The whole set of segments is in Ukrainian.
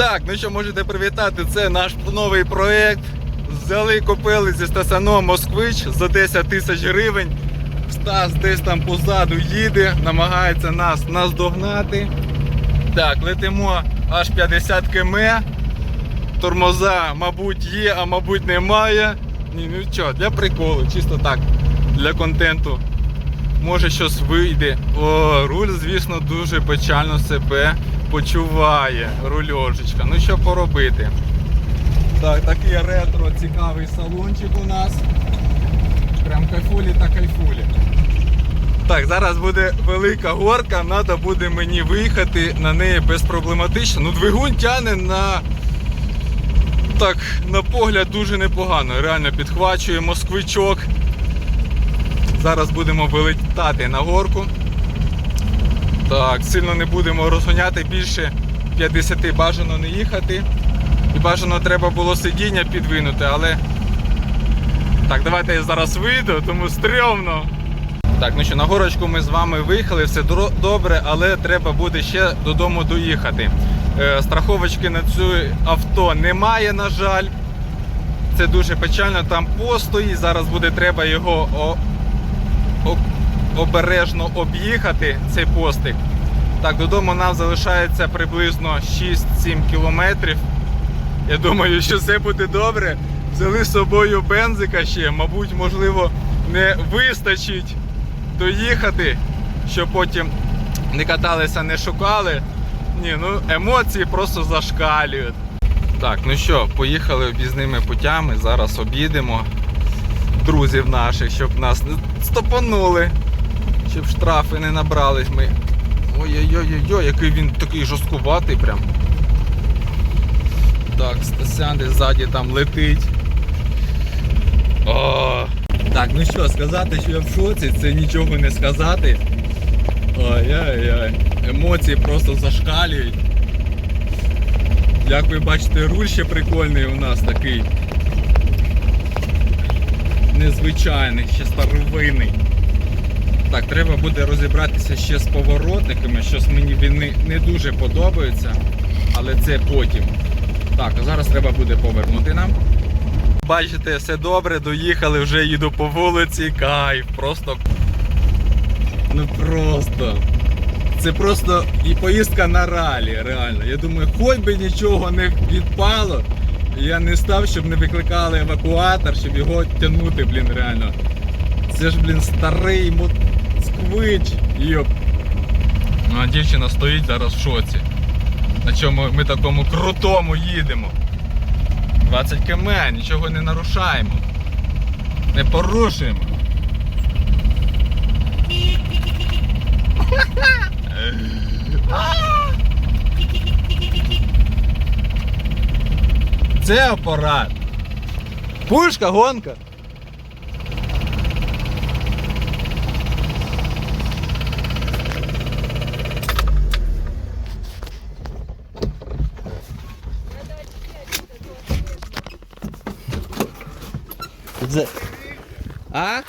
Так, ну що можете привітати, це наш новий проект. Взяли, купили зі Стасаном Москвич за 10 тисяч гривень. Стас десь там позаду їде, намагається нас наздогнати. Так, летимо аж 50 км. Тормоза, мабуть, є, а мабуть, немає. Ні, ну що, для приколу, чисто так, для контенту. Може щось вийде. О, руль, звісно, дуже печально себе почуває. Рульошечка. Ну що поробити? Так, такий ретро цікавий салончик у нас. Прям кайфулі та кайфулі. Так, зараз буде велика горка, треба буде мені виїхати на неї безпроблематично. Ну, двигун тягне на. Так, на погляд дуже непогано. Реально підхвачує москвичок. Зараз будемо вилітати на горку. Так, сильно не будемо розганяти, більше 50 бажано не їхати. І бажано треба було сидіння підвинути, але. Так, давайте я зараз вийду, тому стрьомно. Так, ну що, на горочку ми з вами виїхали, все добре, але треба буде ще додому доїхати. Е, страховочки на цю авто немає, на жаль. Це дуже печально, там постої. Зараз буде треба його о- о- обережно об'їхати, цей постик. Так, додому нам залишається приблизно 6-7 кілометрів. Я думаю, що все буде добре. Взяли з собою бензика ще, мабуть, можливо, не вистачить доїхати, щоб потім не каталися, не шукали. Ні, ну емоції просто зашкалюють. Так, ну що, поїхали об'їзними путями. Зараз об'їдемо друзів наших, щоб нас не стопанули, щоб штрафи не набрались ми. Ой-ой-ой, який він такий жорсткуватий прям. Так, Стасян десь ззаді там летить. О! Так, ну що, сказати, що я в шоці, це нічого не сказати. Ой-ой-ой. Емоції просто зашкалюють. Як ви бачите, руль ще прикольний у нас такий. Незвичайний, ще старовинний. Так, треба буде розібратися ще з поворотниками, щось мені він не, дуже подобається, але це потім. Так, а зараз треба буде повернути нам. Бачите, все добре, доїхали, вже їду по вулиці, кайф, просто. Ну просто. Це просто і поїздка на ралі, реально. Я думаю, хоч би нічого не відпало. Я не став, щоб не викликали евакуатор, щоб його тягнути, блін, реально. Це ж, блін, старий москвич. Йоп. Ну, а дівчина стоїть зараз в шоці. На чому ми такому крутому їдемо. 20 км, нічого не нарушаємо. Не порушуємо. Це апарат. Пушка, гонка. Це... А?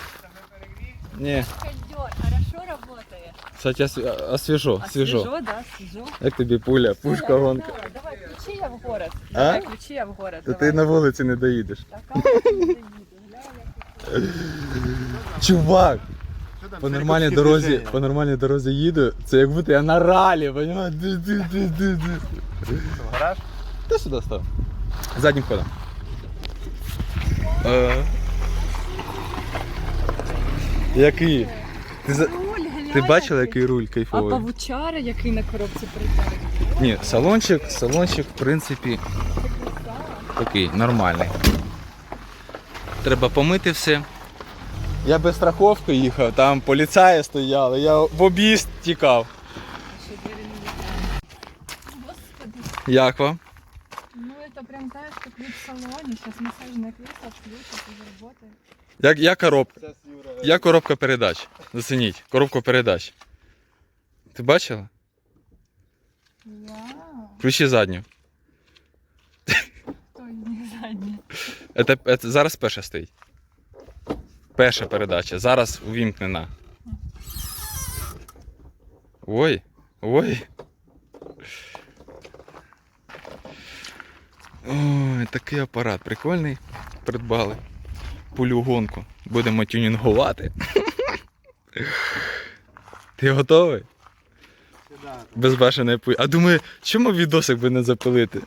Хорошо работает. Кстати, осв- освіжу, А свіжо. да, свежо. Як тобі пуля, пушка гонка. Давай, давай, ключи я в город. А? Давай, ключи я в город. Та давай. на вулиці не доїдеш. Така я не доїду. Гля, як Чувак! По нормальній дорозі, по нормальній дорозі їду, це як будто я на ралі, понимаєш? Ди- ди- ди- ди- ди. Гараж? Ти сюди став. Заднім ходом. Е. Який? Ти, за... Руль, Ти бачила, який? руль А кайфовий? павучара, який на коробці притягнутий. Ні, салончик, салончик, в принципі, такий нормальний. Треба помити все. Я без страховки їхав, там поліцаї стояли, я в об'їзд тікав. Двері не. Господи, Як вам? ну это прям знаешь, как вид в салоне. Сейчас массажное кресло включится и заработает. Як, як коробка? Я коробка передач. Зацініть, коробку передач. Ти бачила? Включи задню. Це, це зараз перша стоїть. Перша передача. Зараз увімкнена. Ой, ой. Ой, такий апарат прикольний. Придбали. Пулю-гонку. Будемо тюнінгувати. Ти готовий? Безбашений пуль. А думаю, чому відосик би не запилити?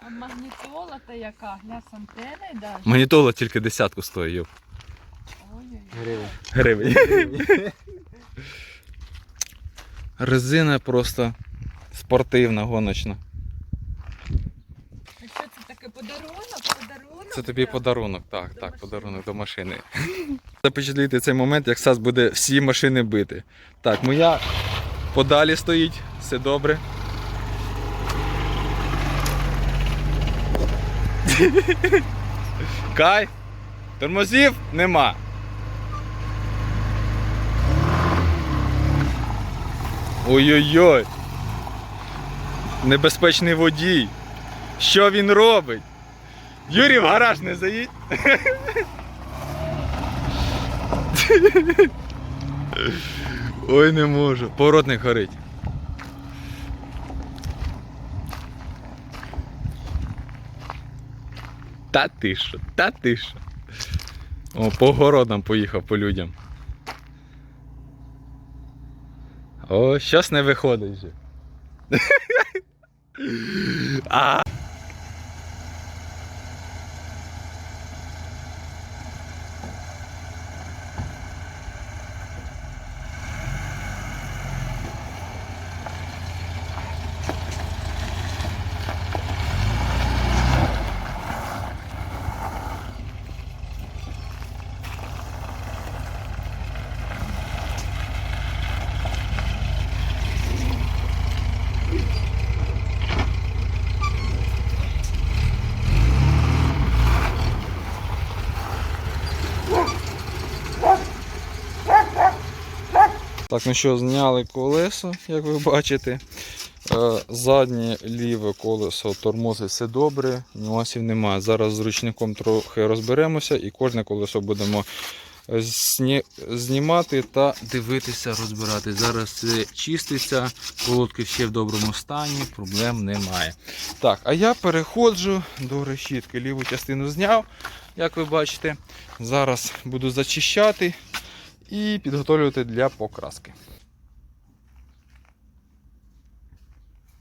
А магнітола та яка? Гля з антеною даже? Монітола тільки десятку стоїть. йоп. Гривень. Гривень. Резина просто спортивна, гоночна. А що це таке подарунок? Подарунок? Це тобі подарунок, так, так, подарунок до машини. Запечатліти цей момент, як Сас буде всі машини бити. Так, моя подалі стоїть, все добре. Кай, тормозів нема. Ой-ой-ой. Небезпечний водій. Що він робить? Юрій в гараж не заїдь. Ой, не можу. Поворотник горить. Та ти що, та ти що. О, по городам поїхав по людям. О, щось не виходить вже. А. Так, ну що, зняли колесо, як ви бачите. Е, Заднє ліве колесо тормозить все добре, нюансів немає. Зараз з ручником трохи розберемося і кожне колесо будемо е, знімати та дивитися, розбирати. Зараз це чиститься, колодки ще в доброму стані, проблем немає. Так, а я переходжу до решітки. Ліву частину зняв, як ви бачите. Зараз буду зачищати і підготовлювати для покраски.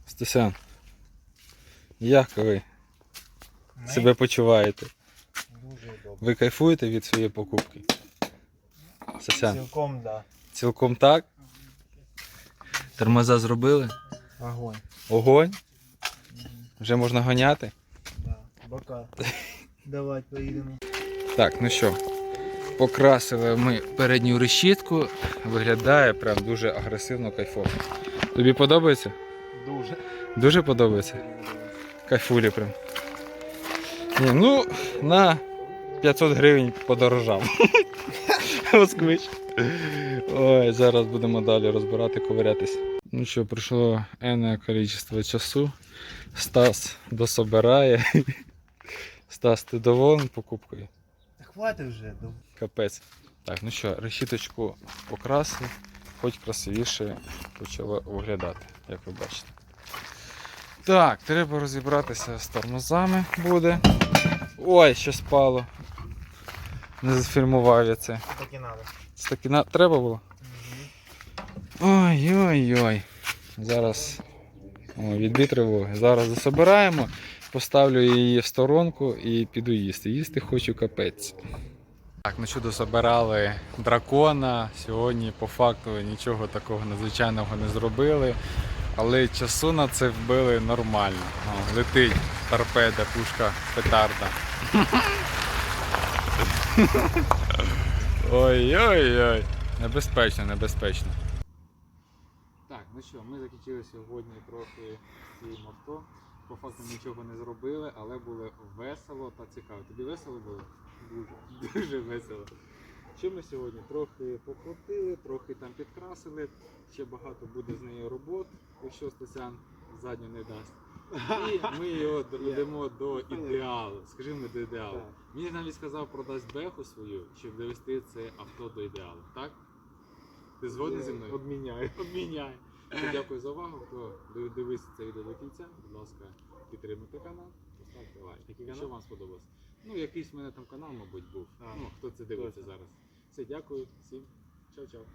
Стесян, як ви себе почуваєте? Дуже добре. Ви кайфуєте від своєї покупки? Стесян, Цілком да. цілком так? Тормоза зробили? Огонь. Огонь? Вже можна гоняти? Да. Бока. Давай поїдемо. Так, ну що, покрасили ми передню решітку. Виглядає прям дуже агресивно, кайфово. Тобі подобається? Дуже. Дуже подобається? Кайфулі прям. Ні, ну, на 500 гривень подорожав. Москвич. Ой, зараз будемо далі розбирати, ковирятись. Ну що, пройшло енне кількість часу. Стас дособирає. Стас, ти доволен покупкою? Та хватить вже. ну. Капець. Так, ну що, решіточку покрасив, хоч красивіше почало виглядати, як ви бачите. Так, треба розібратися з тормозами буде. Ой, що спало. Не зафільмував я це. Так і надо. Це таки на... треба було? Ой-ой-ой. Зараз о, відбій тривоги. Зараз засобираємо, поставлю її в сторонку і піду їсти. Їсти хочу капець. Так, ну що дособирали дракона. Сьогодні по факту нічого такого надзвичайного не зробили. Але часу на це вбили нормально. О, летить торпеда, пушка, петарда. Ой-ой-ой. Небезпечно, небезпечно. Так, ну що, ми закінчили сьогодні трохи з цією авто. По факту нічого не зробили, але було весело та цікаво. Тобі весело було? Дуже, дуже весело. Що ми сьогодні? Трохи покрутили, трохи там підкрасили. Ще багато буде з нею робот, якщо Стасян задню не дасть. І ми його доведемо до ідеалу. Скажімо до ідеалу. Мені навіть сказав продасть беху свою, щоб довести це авто до ідеалу, так? Ти згоден зі мною? Обміняю. Обміняй. Дякую за увагу. Хто дивився це відео до кінця, будь ласка, підтримуйте канал, поставте лайк. Який Якщо канал? вам сподобалось. Ну, якийсь в мене там канал, мабуть, був. А, ну, хто це дивиться зараз. Все, дякую всім. Чао-чао.